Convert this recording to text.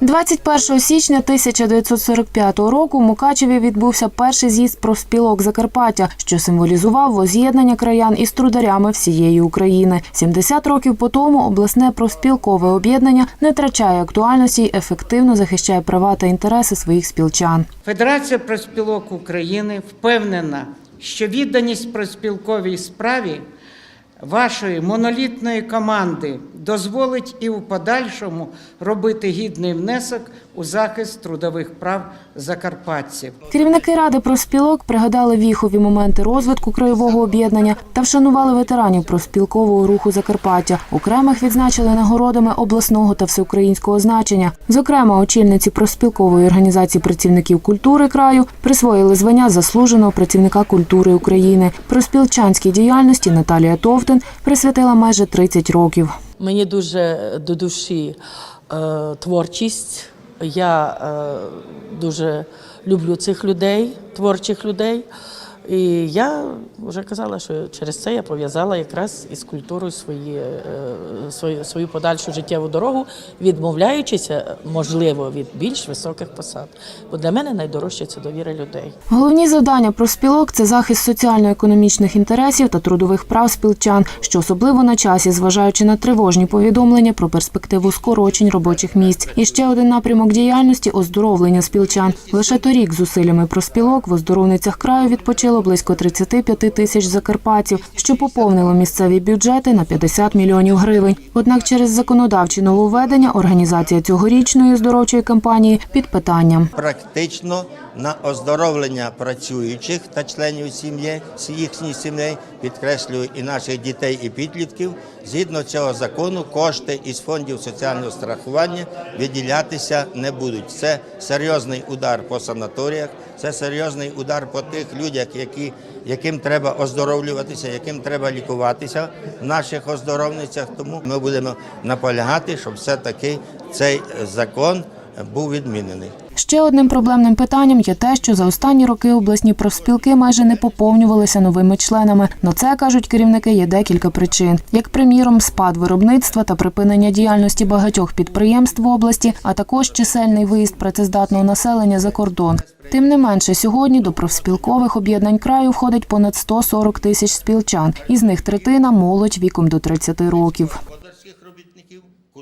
21 січня 1945 року в Мукачеві відбувся перший з'їзд профспілок Закарпаття, що символізував воз'єднання краян із трударями всієї України. 70 років по тому обласне профспілкове об'єднання не втрачає актуальності й ефективно захищає права та інтереси своїх спілчан. Федерація профспілок України впевнена, що відданість профспілковій справі вашої монолітної команди дозволить і у подальшому робити гідний внесок у захист трудових прав закарпатців. Керівники ради профспілок пригадали віхові моменти розвитку краєвого об'єднання та вшанували ветеранів профспілкового руху Закарпаття. Окремих відзначили нагородами обласного та всеукраїнського значення. Зокрема, очільниці профспілкової організації працівників культури краю присвоїли звання заслуженого працівника культури України. Профспілчанській діяльності Наталія Товтин присвятила майже 30 років. Мені дуже до душі е, творчість. Я е, дуже люблю цих людей, творчих людей. І я вже казала, що через це я пов'язала якраз із культурою свої, е, свою, свою подальшу життєву дорогу, відмовляючися, можливо, від більш високих посад. Бо для мене найдорожче це довіра людей. Головні завдання профспілок – це захист соціально-економічних інтересів та трудових прав спілчан, що особливо на часі, зважаючи на тривожні повідомлення про перспективу скорочень робочих місць. І ще один напрямок діяльності – оздоровлення спілчан. Лише торік зусиллями профспілок в оздоровницях краю відпочило близько 35 тисяч закарпатців, що поповнило місцеві бюджети на 50 мільйонів гривень. Однак через законодавчі нововведення організація цьогорічної оздоровчої кампанії під питанням. практично на оздоровлення працюючих та членів сім'ї, їхніх сімей, підкреслюю і наших дітей і підлітків. Згідно цього закону, кошти із фондів соціального страхування виділятися не будуть. Це серйозний удар по санаторіях, це серйозний удар по тих людях, які, яким треба оздоровлюватися, яким треба лікуватися в наших оздоровницях. Тому ми будемо наполягати, щоб все-таки цей закон був відмінений. Ще одним проблемним питанням є те, що за останні роки обласні профспілки майже не поповнювалися новими членами. На це кажуть керівники. Є декілька причин, як приміром, спад виробництва та припинення діяльності багатьох підприємств в області, а також чисельний виїзд працездатного населення за кордон. Тим не менше, сьогодні до профспілкових об'єднань краю входить понад 140 тисяч спілчан, із них третина молодь віком до 30 років.